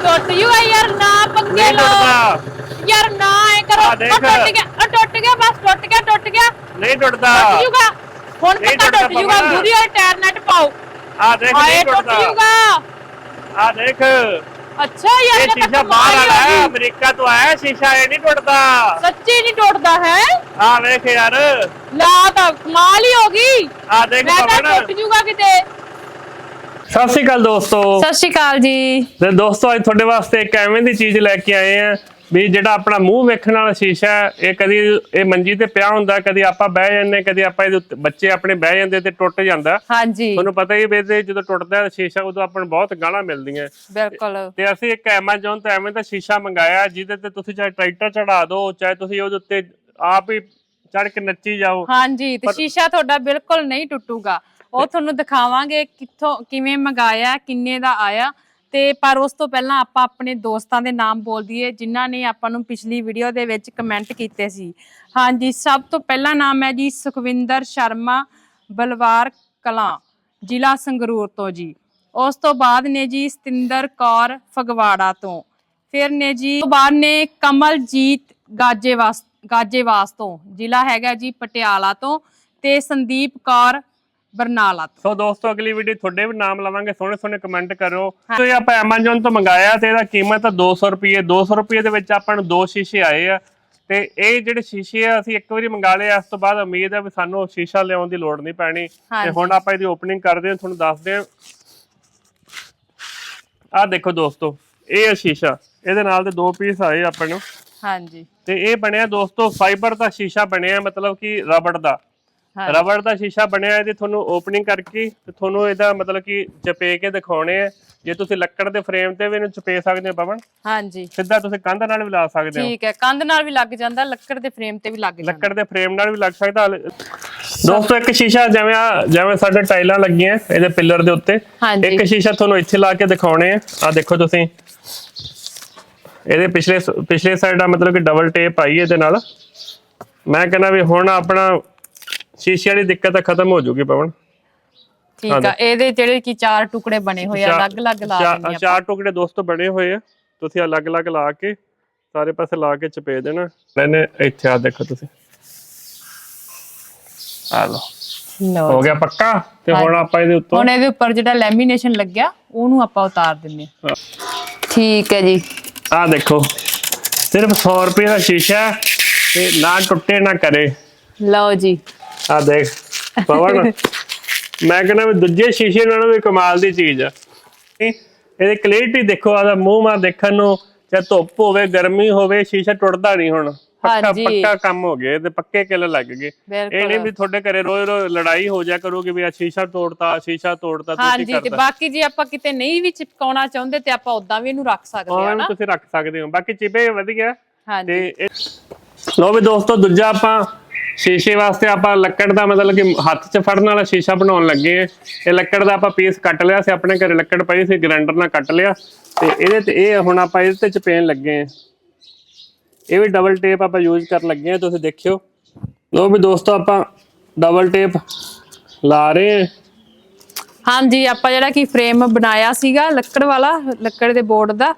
ਟੁੱਟ ਜੂਗਾ ਯਾਰ ਨਾ ਪੰਗੇ ਨਹੀਂ ਲਓ ਟੁੱਟਦਾ ਯਾਰ ਨਾ ਐ ਕਰੋ ਆ ਉਹ ਦੇਖ। ਟੁੱਟ ਗਿਆ ਉਹ ਟੁੱਟ ਗਿਆ ਬਸ ਟੁੱਟ ਗਿਆ ਟੁੱਟ ਗਿਆ ਨਹੀਂ ਟੁੱਟਦਾ ਟੁੱਟ ਜੂਗਾ ਹੁਣ ਨਹੀਂ ਪੱਕਾ ਟੁੱਟਦਾ ਟੁੱਟ ਜੂਗਾ ਪਵਨ। ਦੂਰੀ ਵਾਲੇ ਟਾਇਰ ਨਟ ਪਾਓ ਆ ਦੇਖ ਹਾਏ ਨਹੀਂ ਟੁੱਟ ਟੁੱਟਦਾ ਜੂਗਾ ਆ ਦੇਖ ਅੱਛਾ ਯਾਰ ਇਹ ਇਹ ਤਾਂ ਸ਼ੀਸ਼ਾ ਕਮਾਲ ਬਾਹਰ ਹੀ ਵਾਲਾ ਹੋ ਹੈ ਗਈ। ਅਮਰੀਕਾ ਤੋਂ ਆਇਆ ਸ਼ੀਸ਼ਾ ਇਹ ਨਹੀਂ ਟੁੱਟਦਾ ਸੱਚੀ ਨਹੀਂ ਟੁੱਟਦਾ ਹੈ ਆ ਵੇਖ ਯਾਰ ਲਾ ਤਾਂ ਕਮਾਲ ਹੀ ਹੋ ਗਈ ਆ ਦੇਖ ਮੈਂ ਤਾਂ ਪਵਨ ਟੁੱਟ ਜੂਗਾ ਕਿਤੇ ਸਤਿ ਸ਼੍ਰੀ ਅਕਾਲ ਦੋਸਤੋ। ਸਤਿ ਸ਼੍ਰੀ ਅਕਾਲ ਜੀ। ਤੇ ਦੋਸਤੋ ਅੱਜ ਤੁਹਾਡੇ ਵਾਸਤੇ ਇੱਕ ਐਵੇਂ ਦੀ ਚੀਜ਼ ਲੈ ਕੇ ਆਏ ਆ ਵੀ ਜਿਹੜਾ ਆਪਣਾ ਮੂੰਹ ਵੇਖਣ ਵਾਲਾ ਸ਼ੀਸ਼ਾ ਇਹ ਕਦੀ ਇਹ ਮੰਜੀ ਤੇ ਪਿਆ ਹੁੰਦਾ ਕਦੀ ਆਪਾਂ ਬਹਿ ਜਾਂਦੇ ਕਦੀ ਆਪਾਂ ਇਹਦੇ ਉੱਤੇ ਬੱਚੇ ਆਪਣੇ ਬਹਿ ਜਾਂਦੇ ਤੇ ਟੁੱਟ ਜਾਂਦਾ। ਹਾਂਜੀ। ਤੁਹਾਨੂੰ ਪਤਾ ਹੀ ਵੀ ਇਹਦੇ ਜਦੋਂ ਟੁੱਟਦਾ ਹੈ ਸ਼ੀਸ਼ਾ ਉਦੋਂ ਆਪਾਂ ਨੂੰ ਬਹੁਤ ਗਾਲਾਂ ਮਿਲਦੀਆਂ। ਬਿਲਕੁਲ। ਤੇ ਅਸੀਂ ਇੱਕ Amazon ਤੋਂ ਐਵੇਂ ਦਾ ਸ਼ੀਸ਼ਾ ਮੰਗਾਇਆ ਜਿਹਦੇ ਤੇ ਤੁਸੀਂ ਚਾਹੇ ਟਰੈਕਟਰ ਚੜਾ ਦਿਓ ਚਾਹੇ ਤੁਸੀਂ ਉਹਦੇ ਉੱਤੇ ਆਪ ਹੀ ਚੜ ਕੇ ਨੱਚੀ ਜਾਓ। ਹਾਂਜੀ ਤੇ ਸ਼ੀਸ਼ਾ ਤੁਹਾਡਾ ਬਿਲਕੁਲ ਨਹੀਂ ਟੁੱਟੂਗਾ। ਉਹ ਤੁਹਾਨੂੰ ਦਿਖਾਵਾਂਗੇ ਕਿੱਥੋਂ, ਕਿਵੇਂ ਮੰਗਾਇਆ, ਕਿੰਨੇ ਦਾ ਆਇਆ। ਤੇ ਪਰ ਉਸ ਤੋਂ ਪਹਿਲਾਂ ਆਪਾਂ ਆਪਣੇ ਦੋਸਤਾਂ ਦੇ ਨਾਮ ਬੋਲ ਦਈਏ, ਜਿਨ੍ਹਾਂ ਨੇ ਆਪਾਂ ਨੂੰ ਪਿਛਲੀ ਵੀਡੀਓ ਦੇ ਵਿੱਚ ਕਮੈਂਟ ਕੀਤੇ ਸੀ। ਹਾਂਜੀ, ਸਭ ਤੋਂ ਪਹਿਲਾ ਨਾਮ ਹੈ ਜੀ ਸੁਖਵਿੰਦਰ ਸ਼ਰਮਾ ਬਲਵਾਰ ਕਲਾਂ, ਜ਼ਿਲ੍ਹਾ ਸੰਗਰੂਰ ਤੋਂ ਜੀ। ਉਸ ਤੋਂ ਬਾਅਦ ਨੇ ਜੀ ਸਤਿੰਦਰ ਕੌਰ ਫਗਵਾੜਾ ਤੋਂ। ਫਿਰ ਨੇ ਜੀ ਬਾਅਦ ਨੇ ਕਮਲਜੀਤ ਗਾਜੇਵਾਸ ਗਾਜੇਵਾਸ ਤੋਂ। ਜ਼ਿਲ੍ਹਾ ਹੈਗਾ ਜੀ ਪਟਿਆਲਾ ਤੋਂ। ਤੇ ਸੰਦੀਪ ਕੌਰ ਬਰਨਾਲਾ ਤੋਂ। ਸੋ ਦੋਸਤੋ ਅਗਲੀ ਵੀਡੀਓ ਤੁਹਾਡੇ ਵੀ ਨਾਮ ਲਵਾਂਗੇ। ਸੋਹਣੇ ਸੋਹਣੇ ਕਮੈਂਟ ਕਰੋ ਸੋ ਇਹ ਆਪਾਂ Amazon ਤੋਂ ਮੰਗਾਇਆ ਤੇ ਇਹਦਾ ਕੀਮਤ ਆ 200 ਰੁਪਏ 200 ਰੁਪਏ ਦੇ ਵਿੱਚ ਆਪਾਂ ਨੂੰ ਦੋ ਸ਼ੀਸ਼ੇ ਆਏ ਆ। ਤੇ ਇਹ ਜਿਹੜੇ ਸ਼ੀਸ਼ੇ ਆ ਅਸੀਂ ਇੱਕ ਵਾਰੀ ਮੰਗਾ ਲਏ ਆ, ਇਸ ਤੋਂ ਬਾਅਦ ਉਮੀਦ ਹੈ ਵੀ ਸਾਨੂੰ ਸ਼ੀਸ਼ਾ ਲਿਆਉਣ ਦੀ ਲੋੜ ਨਹੀਂ ਪੈਣੀ। ਤੇ। ਹੁਣ ਆਪਾਂ ਇਹਦੀ ਓਪਨਿੰਗ ਕਰਦੇ ਹਾਂ ਤੁਹਾਨੂੰ ਦੱਸਦੇ ਹਾਂ। ਆਹ ਦੇਖੋ ਦੋਸਤੋ ਇਹ ਹੈ ਸ਼ੀਸ਼ਾ। ਇਹਦੇ ਨਾਲ ਦੇ ਦੋ ਪੀਸ ਆਏ ਆਪਾਂ ਨੂੰ। ਹਾਂਜੀ। ਤੇ ਇਹ ਬਣਿਆ ਦੋਸਤੋ ਫਾਈਬਰ ਦਾ ਸ਼ੀਸ਼ਾ ਬਣਿਆ ਮਤਲਬ ਕਿ ਰਬੜ ਦਾ। ਰਬੜ ਦਾ ਸ਼ੀਸ਼ਾ ਬਣਿਆ ਇਹਦੀ ਤੁਹਾਨੂੰ ਓਪਨਿੰਗ ਕਰਕੇ ਤੇ ਤੁਹਾਨੂੰ ਇਹਦਾ ਮਤਲਬ ਕਿ ਚਪੇ ਕੇ ਦਿਖਾਉਣੇ ਆ। ਜੇ ਤੁਸੀਂ ਲੱਕੜ ਦੇ ਫਰੇਮ ਤੇ ਵੀ ਇਹਨੂੰ ਚਪੇ ਸਕਦੇ ਹੋ ਪਵਨ ਹਾਂਜੀ। ਸਿੱਧਾ ਤੁਸੀਂ ਕੰਧ ਨਾਲ ਵੀ ਲਾ ਸਕਦੇ ਹੋ। ਠੀਕ ਹੈ ਕੰਧ ਨਾਲ ਵੀ ਲੱਗ ਜਾਂਦਾ ਲੱਕੜ ਦੇ ਫਰੇਮ ਤੇ ਵੀ ਲੱਗ ਜਾਂਦਾ। ਲੱਕੜ ਦੇ ਫਰੇਮ ਨਾਲ ਵੀ ਲੱਗ ਸਕਦਾ। ਦੋਸਤੋ ਇੱਕ ਸ਼ੀਸ਼ਾ ਜਿਵੇਂ ਆ ਜਿਵੇਂ ਸਾਡੇ ਟਾਈਲਾਂ ਲੱਗੀਆਂ ਇਹਦੇ ਪਿੱਲਰ ਦੇ ਉੱਤੇ। ਇੱਕ ਸ਼ੀਸ਼ਾ ਤੁਹਾਨੂੰ ਇੱਥੇ ਲਾ ਕੇ ਦਿਖਾਉਣੇ ਆ। ਆ ਦੇਖੋ ਤੁਸੀਂ। ਇਹਦੇ ਪਿਛਲੇ ਪਿਛਲੇ ਸਾਈਡ ਆ ਮਤਲਬ ਕਿ ਡਬਲ ਟੇਪ ਆਈ ਇਹਦੇ ਨਾਲ। ਮੈਂ ਕਹਿੰਦਾ ਵੀ ਹੁਣ ਆਪਣਾ ਸ਼ੀਸ਼ੇ ਵਾਲੀ ਦਿੱਕਤ ਤਾਂ ਖਤਮ ਹੋ ਜੂਗੀ ਪਵਨ। ਠੀਕ ਆ ਇਹਦੇ ਜਿਹੜੇ ਕੀ ਚਾਰ ਟੁਕੜੇ ਬਣੇ ਹੋਏ ਆ ਅਲੱਗ-ਅਲੱਗ ਲਾ ਦਿੰਦੇ ਆ ਚਾਰ ਟੁਕੜੇ ਦੋਸਤੋ ਬਣੇ ਹੋਏ ਆ ਤੁਸੀਂ ਅਲੱਗ-ਅਲੱਗ ਲਾ ਕੇ ਸਾਰੇ ਪਾਸੇ ਲਾ ਕੇ ਚਪੇ ਦੇਣਾ। ਮੈਨੇ ਇੱਥੇ ਆ ਦੇਖੋ ਤੁਸੀਂ। ਆ ਲਓ। ਹੋ ਗਿਆ ਪੱਕਾ? ਤੇ ਹੁਣ ਆਪਾਂ ਇਹਦੇ ਉੱਤੋਂ ਹੁਣ ਇਹਦੇ ਉੱਪਰ ਜਿਹੜਾ ਲੈਮੀਨੇਸ਼ਨ ਲੱਗਿਆ ਉਹਨੂੰ ਆਪਾਂ ਉਤਾਰ ਦਿੰਨੇ ਆ ਠੀਕ ਹੈ ਜੀ। ਆ ਦੇਖੋ ਸਿਰਫ 100 ਰੁਪਏ ਦਾ ਸ਼ੀਸ਼ਾ ਤੇ ਨਾ ਟੁੱਟੇ ਨਾ ਕਰੇ। ਲਓ ਜੀ। ਆ ਦੇਖ ਪਵਨ ਮੈਂ ਕਹਿੰਦਾ ਵੀ ਦੂਜੇ ਸ਼ੀਸ਼ੇ ਨਾਲੋਂ ਵੀ ਕਮਾਲ ਦੀ ਚੀਜ਼ ਆ। ਇਹ- ਇਹਦੀ ਕਲੀਅਰਟੀ ਦੇਖੋ ਆਦਾ ਮੂੰਹ ਮਾ ਦੇਖਣ ਨੂੰ ਚਾਹੇ ਧੁੱਪ ਹੋਵੇ ਗਰਮੀ ਹੋਵੇ ਸ਼ੀਸ਼ਾ ਟੁੱਟਦਾ ਨਹੀਂ ਹੁਣ। ਪੱਕਾ। ਪੱਕਾ ਕੰਮ ਹੋ ਗਿਆ ਤੇ ਪੱਕੇ ਕਿੱਲ ਲੱਗ ਗਏ। ਇਹ ਨਹੀਂ ਵੀ ਤੁਹਾਡੇ ਘਰੇ ਰੋਜ਼ ਰੋਜ਼ ਲੜਾਈ ਹੋ ਜਾ ਕਰੂਗੀ ਵੀ ਆ ਸ਼ੀਸ਼ਾ ਤੋੜਤਾ ਸ਼ੀਸ਼ਾ ਤੋੜਤਾ ਤੁਸੀਂ ਹਾਂਜੀ ਤੇ ਕਰਦਾ ਬਾਕੀ ਜੇ ਆਪਾਂ ਕਿਤੇ ਨਹੀਂ ਵੀ ਚਿਪਕਾਉਣਾ ਚਾਹੁੰਦੇ ਤੇ ਆਪਾਂ ਉਦਾਂ ਵੀ ਇਹਨੂੰ ਰੱਖ ਸਕਦੇ ਹਾਂ ਨਾ। ਤੁਸੀਂ ਰੱਖ ਸਕਦੇ ਹੋ। ਬਾਕੀ ਚਿਪੇ ਵਧੀਆ। ਹਾਂਜੀ। ਤੇ ਲਓ ਵੀ ਦੋਸਤੋ ਦੂਜਾ ਆਪਾਂ ਸ਼ੀਸ਼ੇ ਵਾਸਤੇ ਆਪਾਂ ਲੱਕੜ ਦਾ ਮਤਲਬ ਕਿ ਹੱਥ 'ਚ ਫੜਨ ਵਾਲਾ ਸ਼ੀਸ਼ਾ ਬਣਾਉਣ ਲੱਗੇ ਆ। ਇਹ ਲੱਕੜ ਦਾ ਆਪਾਂ ਪੀਸ ਕੱਟ ਲਿਆ ਸੀ, ਆਪਣੇ ਘਰੇ ਲੱਕੜ ਪਈ ਸੀ ਗ੍ਰਾਈਂਡਰ ਨਾਲ ਕੱਟ ਲਿਆ। ਤੇ ਇਹਦੇ ਤੇ ਇਹ ਹੁਣ ਆਪਾਂ ਇਹਦੇ ਤੇ ਚਪੇਨ ਲੱਗੇ ਆ। ਇਹ ਵੀ ਡਬਲ ਟੇਪ ਆਪਾਂ ਯੂਜ਼ ਕਰਨ ਲੱਗੇ ਆ, ਤੁਸੀਂ ਦੇਖਿਓ। ਲਓ ਵੀ ਦੋਸਤੋ, ਆਪਾਂ ਡਬਲ ਟੇਪ ਲਾ ਰਹੇ ਆ। ਹਾਂਜੀ, ਆਪਾਂ ਜਿਹੜਾ ਕਿ ਫਰੇਮ ਬਣਾਇਆ ਸੀਗਾ, ਲੱਕੜ ਵਾਲਾ, ਲੱਕੜ ਦੇ ਬੋਰਡ ਦਾ,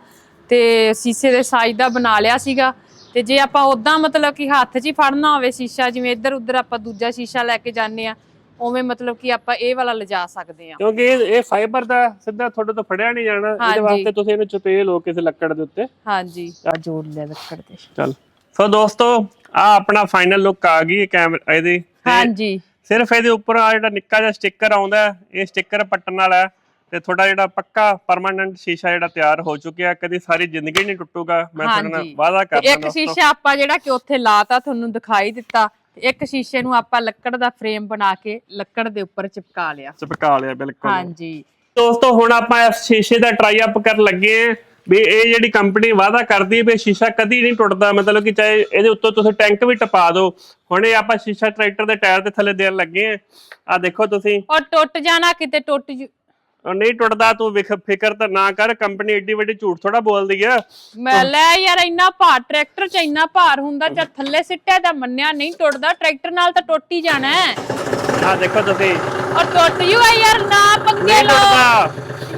ਤੇ ਸ਼ੀਸ਼ੇ ਦੇ ਸਾਈਜ਼ ਦਾ ਬਣਾ ਲਿਆ ਸੀਗਾ। ਤੇ ਜੇ ਆਪਾਂ ਉਦਾਂ ਮਤਲਬ ਕਿ ਹੱਥ 'ਚ ਹੀ ਫੜਨਾ ਹੋਵੇ ਸ਼ੀਸ਼ਾ ਜਿਵੇਂ ਇੱਧਰ ਉੱਧਰ ਆਪਾਂ ਦੂਜਾ ਸ਼ੀਸ਼ਾ ਲੈ ਕੇ ਜਾਂਦੇ ਆ ਉਵੇਂ ਮਤਲਬ ਕਿ ਆਪਾਂ ਇਹ ਵਾਲਾ ਲਿਜਾ ਸਕਦੇ ਆ ਕਿਉਂਕਿ ਇਹ ਇਹ ਫਾਈਬਰ ਦਾ ਸਿੱਧਾ ਤੁਹਾਡੇ ਤੋਂ ਫੜਿਆ ਨਹੀਂ ਜਾਣਾ ਇਹਦੇ। ਵਾਸਤੇ ਤੁਸੀਂ ਇਹਨੂੰ ਚਪੇ ਲਓ ਕਿਸੇ ਲੱਕੜ ਦੇ ਉੱਤੇ। ਹਾਂਜੀ। ਆ ਜੋੜ ਲਿਆ ਲੱਕੜ ਤੇ। ਚਲ। ਸੋ ਦੋਸਤੋ ਆ ਆਪਣਾ ਫਾਈਨਲ ਲੁੱਕ ਆ ਗਈ ਕੈਮਰਾ ਇਹਦੀ। ਹਾਂਜੀ। ਸਿਰਫ ਇਹਦੇ ਉੱਪਰ ਆ ਜਿਹੜਾ ਨਿੱਕਾ ਜਿਹਾ ਸਟicker ਆਉਂਦਾ ਹੈ, ਇਹ ਸਟicker ਪੱਟਣ ਵਾਲਾ ਹੈ। ਤੇ ਤੁਹਾਡਾ ਜਿਹੜਾ ਪੱਕਾ ਪਰਮਾਨੈਂਟ ਸ਼ੀਸ਼ਾ ਜਿਹੜਾ ਤਿਆਰ ਹੋ ਚੁੱਕਿਆ ਕਦੀ ਸਾਰੀ ਜ਼ਿੰਦਗੀ ਨਹੀਂ ਟੁੱਟੂਗਾ। ਮੈਂ ਤੁਹਾਡੇ ਨਾਲ। ਵਾਅਦਾ ਕਰਦਾ ਇੱਕ ਸ਼ੀਸ਼ਾ ਆਪਾਂ ਜਿਹੜਾ ਕਿ ਉੱਥੇ ਲਾਤਾ ਤੁਹਾਨੂੰ ਦਿਖਾਈ ਦਿੱਤਾ ਇੱਕ ਸ਼ੀਸ਼ੇ ਨੂੰ ਆਪਾਂ ਲੱਕੜ ਦਾ ਫਰੇਮ ਬਣਾ ਕੇ ਲੱਕੜ ਦੇ ਉੱਪਰ ਚਿਪਕਾ ਲਿਆ। ਚਪਕਾ ਲਿਆ ਬਿਲਕੁਲ। ਹਾਂਜੀ। ਦੋਸਤੋ ਹੁਣ ਆਪਾਂ ਇਸ ਸ਼ੀਸ਼ੇ ਦਾ ਟਰਾਈ ਅਪ ਕਰਨ ਲੱਗੇ ਆ ਵੀ ਇਹ ਜਿਹੜੀ ਕੰਪਨੀ ਵਾਅਦਾ ਕਰਦੀ ਹੈ ਵੀ ਸ਼ੀਸ਼ਾ ਕਦੀ ਨਹੀਂ ਟੁੱਟਦਾ ਮਤਲਬ ਕਿ ਚਾਹੇ ਇਹਦੇ ਉੱਤੋਂ ਤੁਸੀਂ ਟੈਂਕ ਵੀ ਟਪਾ ਦਿਓ ਹੁਣ ਇਹ ਆਪਾਂ ਸ਼ੀਸ਼ਾ ਟਰੈਕਟਰ ਦੇ ਟਾਇਰ ਦੇ ਥੱਲੇ ਦੇਣ ਲੱਗੇ ਆ ਆ ਦੇਖੋ ਤੁਸੀਂ। ਔਰ ਟੁੱਟ ਜਾਣਾ ਕਿਤੇ ਟੁੱਟ ਨਹੀਂ ਟੁੱਟਦਾ ਤੂੰ ਵਿਖ- ਫਿਕਰ ਤਾਂ ਨਾ ਕਰ ਕੰਪਨੀ ਏਡੀ ਵੱਡੀ ਝੂਠ ਥੋੜਾ ਬੋਲਦੀ ਆ। ਮੈਂ ਲੈ ਯਾਰ ਇੰਨਾ ਭਾਰ ਟਰੈਕਟਰ ਚ ਇੰਨਾ ਭਾਰ ਹੁੰਦਾ ਜਦ ਥੱਲੇ ਸਿੱਟਿਆ ਤਾਂ ਮੰਨਿਆ ਨਹੀਂ ਟੁੱਟਦਾ ਟਰੈਕਟਰ ਨਾਲ ਤਾਂ ਟੁੱਟ ਹੀ ਜਾਣਾ ਹੈ। ਆ ਦੇਖੋ ਤੁਸੀਂ। ਔਰ ਟੁੱਟ ਜੂਗਾ ਯਾਰ ਨਾ ਪੰਗੇ ਲਓ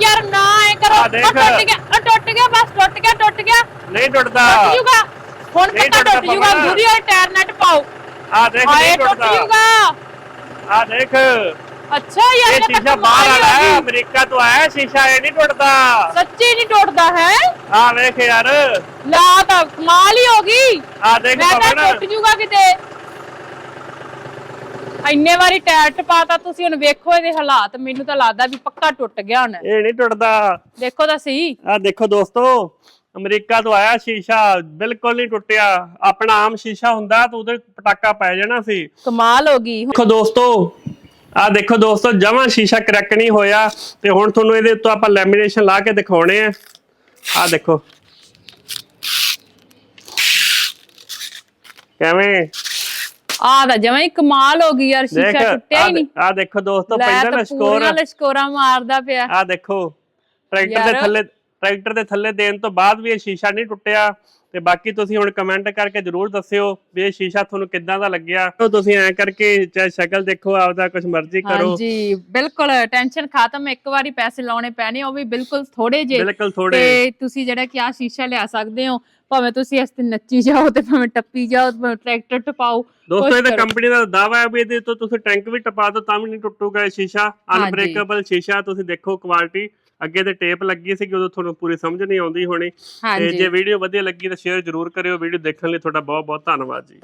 ਯਾਰ ਨਾ ਐ ਕਰੋ ਉਹ ਦੇਖ। ਟੁੱਟ ਗਿਆ ਉਹ ਟੁੱਟ ਗਿਆ ਬਸ ਨਹੀਂ ਟੁੱਟਦਾ। ਟੁੱਟ ਜੂਗਾ। ਹੁਣ ਪੱਕਾ ਟੁੱਟ ਜੂਗਾ। ਦੂਰੀ ਵਾਲੇ ਟਾਇਰ ਨਟ ਪਾਓ। ਆ ਦੇਖ ਨਹੀਂ ਟੁੱਟ ਟੁੱਟਦਾ। ਆ ਦੇਖ। ਅੱਛਾ ਯਾਰ ਇਹ ਸ਼ੀਸ਼ਾ ਬਾਹਰ ਹੀ ਵਾਲਾ ਹੋ। ਅਮਰੀਕਾ ਤੋਂ ਆਇਆ ਸ਼ੀਸ਼ਾ ਇਹ ਨਹੀਂ ਟੁੱਟਦਾ। ਸੱਚੀ ਨਹੀਂ ਟੁੱਟਦਾ ਹੈ? ਆ ਵੇਖ ਯਾਰ। ਲਾ ਤਾਂ ਕਮਾਲ ਹੀ ਹੋ ਗਈ। ਆ ਦੇਖ ਮੈਂ ਤਾਂ ਪਵਨ ਟੁੱਟ ਜੂਗਾ ਕਿਤੇ। ਇੰਨੇ ਵਾਰੀ ਟਾਇਰ ਟਪਾਤਾ ਤੁਸੀਂ ਹੁਣ ਵੇਖੋ ਇਹਦੇ ਹਾਲਾਤ। ਮੈਨੂੰ ਤਾਂ ਲੱਗਦਾ ਵੀ ਪੱਕਾ ਟੁੱਟ ਗਿਆ ਹੁਣ। ਇਹ ਨਹੀਂ ਟੁੱਟਦਾ। ਦੇਖੋ ਤਾਂ ਸਹੀ। ਆ ਦੇਖੋ ਦੋਸਤੋ ਅਮਰੀਕਾ ਤੋਂ ਆਇਆ ਸ਼ੀਸ਼ਾ ਬਿਲਕੁਲ ਨਹੀਂ ਟੁੱਟਿਆ। ਆਪਣਾ ਆਮ ਸ਼ੀਸ਼ਾ ਹੁੰਦਾ ਤਾਂ ਉਹਦੇ ਪਟਾਕਾ ਪੈ ਜਾਣਾ ਸੀ। ਕਮਾਲ ਹੋ ਗਈ। ਦੇਖੋ ਦੋਸਤੋ ਆ ਦੇਖੋ ਦੋਸਤੋ ਜਮਾਂ ਸ਼ੀਸ਼ਾ ਕਰੈਕ ਨਹੀਂ ਹੋਇਆ ਤੇ ਹੁਣ ਤੁਹਾਨੂੰ ਇਹਦੇ ਉੱਤੇ ਆਪਾਂ ਲੈਮੀਨੇਸ਼ਨ ਲਾ ਕੇ ਦਿਖਾਉਣੇ ਆ। ਆ ਦੇਖੋ। ਕਿਵੇਂ? ਆ ਤਾਂ ਜਮਾਂ ਹੀ ਕਮਾਲ ਹੋ ਗਈ ਯਾਰ ਸ਼ੀਸ਼ਾ ਟੁੱਟਿਆ ਹੀ ਨਹੀਂ। ਆ ਦੇਖੋ ਦੋਸਤੋ ਪਹਿਲਾਂ ਲਸ਼ਕੋਰ ਲਸ਼ਕੋਰਾ ਮਾਰਦਾ ਪਿਆ। ਆ ਦੇਖੋ ਟਰੈਕਟਰ ਦੇ। ਥੱਲੇ ਟਰੈਕਟਰ ਦੇ ਥੱਲੇ ਦੇਣ ਤੋਂ ਬਾਅਦ ਵੀ ਇਹ ਸ਼ੀਸ਼ਾ ਨਹੀਂ ਟੁੱਟਿਆ। ਤੇ ਬਾਕੀ ਤੁਸੀਂ ਹੁਣ ਕਮੈਂਟ ਕਰਕੇ ਜਰੂਰ ਦੱਸਿਓ ਵੀ ਇਹ ਸ਼ੀਸ਼ਾ ਤੁਹਾਨੂੰ ਕਿੱਦਾਂ ਦਾ ਲੱਗਿਆ। ਤਾਂ ਤੁਸੀਂ ਐ ਕਰਕੇ ਚਾਹੇ ਸ਼ਕਲ ਦੇਖੋ ਆਪਦਾ ਕੁਝ ਮਰਜ਼ੀ ਕਰੋ। ਹਾਂਜੀ ਬਿਲਕੁਲ ਟੈਨਸ਼ਨ ਖਤਮ। ਇੱਕ ਵਾਰੀ ਪੈਸੇ ਲਾਉਣੇ ਪੈਣੇ ਉਹ ਵੀ ਬਿਲਕੁਲ ਥੋੜੇ ਜੇ ਬਿਲਕੁਲ ਥੋੜੇ ਤੇ ਤੁਸੀਂ ਜਿਹੜਾ ਕਿ ਆ ਸ਼ੀਸ਼ਾ ਲਿਆ ਸਕਦੇ ਹੋ ਭਾਵੇਂ ਤੁਸੀਂ ਇਸ ਤੇ ਨੱਚੀ ਜਾਓ ਤੇ ਭਾਵੇਂ ਟੱਪੀ ਜਾਓ ਟਰੈਕਟਰ ਟਪਾਓ ਦੋਸਤੋ ਇਹ ਤਾਂ। ਕੰਪਨੀ ਦਾ ਦਾਵਾ ਹੈ ਵੀ ਇਹਦੇ ਤੋਂ ਤੁਸੀਂ ਟੈਂਕ ਵੀ ਟਪਾ ਦਿਓ ਤਾਂ ਵੀ ਨਹੀਂ ਟੁੱਟੂਗਾ ਇਹ ਸ਼ੀਸ਼ਾ। ਅਨਬ੍ਰੇਕੇਬਲ ਸ਼ੀਸ਼ਾ ਤੁਸੀਂ ਦੇਖੋ ਕੁਆਲਿਟੀ ਅੱਗੇ ਤੇ ਟੇਪ ਲੱਗੀ ਸੀ ਕਿ ਉਦੋਂ ਤੁਹਾਨੂੰ ਪੂਰੀ ਸਮਝ ਨਹੀਂ ਆਉਂਦੀ ਹੋਣੀ। ਤੇ ਜੇ ਵੀਡੀਓ ਵਧੀਆ ਲੱਗੀ ਤਾਂ ਸ਼ੇਅਰ ਜਰੂਰ ਕਰਿਓ ਵੀਡੀਓ ਦੇਖਣ ਲਈ ਤੁਹਾਡਾ ਬਹੁਤ ਬਹੁਤ ਧੰਨਵਾਦ ਜੀ।